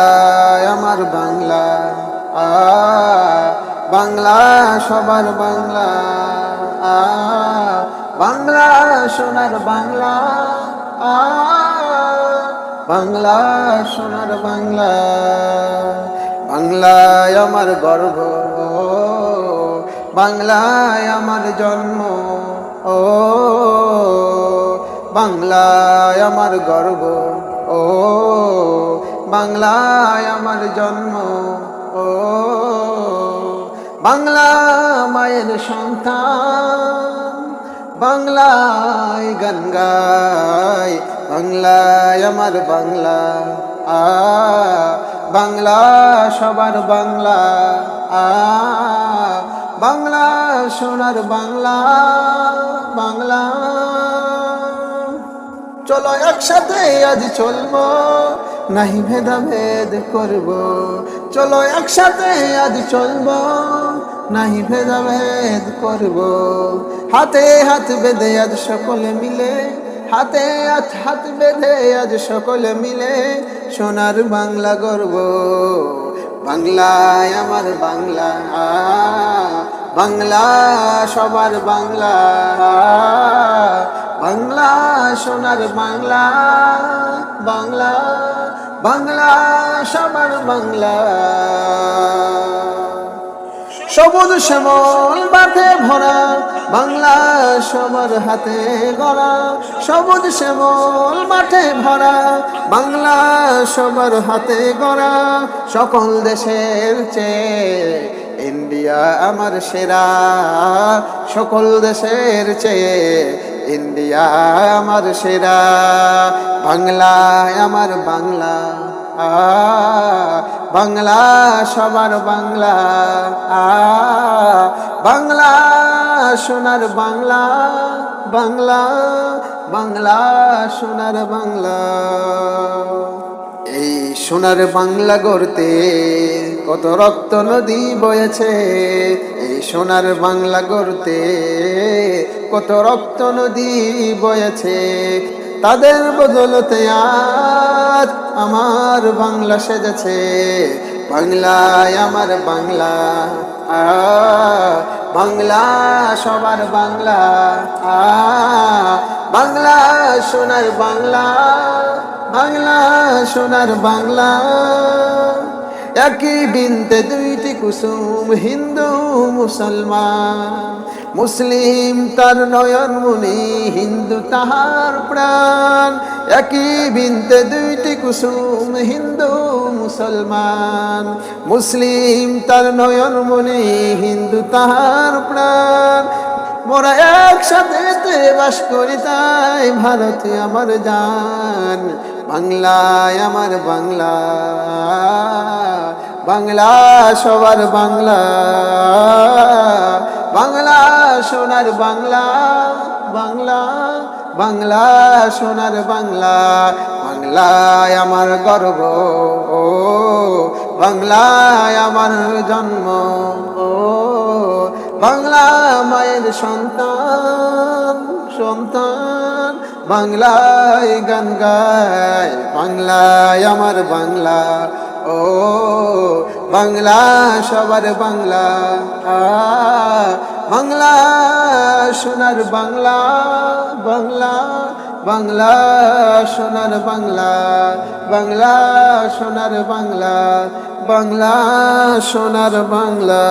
বাংলায়, আমার বাংলা আ বাংলা সবার বাংলা আ বাংলা সোনার বাংলা আ বাংলা সোনার বাংলা, বাংলায় আমার গর্ব, বাংলায় আমার জন্ম, ও, বাংলায় আমার গর্ব, ও বাংলায় আমার জন্ম, ও বাংলা মায়ের সন্তান, বাংলায় গান গাই, বাংলায় আমার বাংলা, আ, বাংলা সবার বাংলা, আ, বাংলা সোনার বাংলা বাংলা চলো একসাথে আজ চলবো। নাহি ভেদাভেদ করব। চলো একসাথে আজ চলবো। নাহি ভেদাভেদ করব। হাতে হাত বেঁধে আজ সকলে মিলে, হাতে হাত হাত বেঁধে আজ সকলে মিলে সোনার বাংলা গর্ব বাংলায় আমার বাংলা বাংলা সবার বাংলা বাংলা সোনার বাংলা বাংলা বাংলা, সবার বাংলা। সবুজ শ্যামল মাঠে ভরা বাংলা, সবার হাতে গড়া। সবুজ শ্যামল মাঠে ভরা বাংলা, সবার হাতে গড়া। সকল দেশের চেয়ে ইন্ডিয়া আমার সেরা। সকল দেশের চেয়ে ইন্ডিয়া আমার সেরা বাংলায় আমার বাংলা। বাংলা সবার বাংলা। বাংলা সোনার বাংলা বাংলা বাংলা সোনার বাংলা। এই সোনার বাংলা গড়তে কত রক্ত নদী বয়েছে, এই সোনার বাংলা গড়তে কত রক্ত নদী বয়েছে। তাদের বদলতে আজ আমার বাংলা সেজেছে, বাংলায় আমার বাংলা বাংলা সবার বাংলা বাংলা সোনার বাংলা বাংলা সোনার বাংলা। একই বিনতে দুইটি কুসুম, হিন্দু, মুসলমান। মুসলিম তার নয়ন মুনি, হিন্দু তাহার প্রাণ। একই বিনতে দুইটি কুসুম, হিন্দু, মুসলমান। মুসলিম তার নয়ন মুনি, হিন্দু তাহার প্রাণ। মোরা একসাথে বাস করি তাই, ভারত আমার জান বাংলায় আমার বাংলা বাংলা সবার বাংলা বাংলা সোনার বাংলা বাংলা বাংলা সোনার বাংলা, বাংলায় আমার গর্ব, বাংলায় আমার জন্ম, বাংলা মায়ের সন্তান সন্তান বাংলায় গান গায়, বাংলায় আমার বাংলা। ও, বাংলা, সবার বাংলা। বাংলা, সোনার বাংলা বাংলা বাংলা, সোনার বাংলা বাংলা, সোনার বাংলা বাংলা, সোনার বাংলা।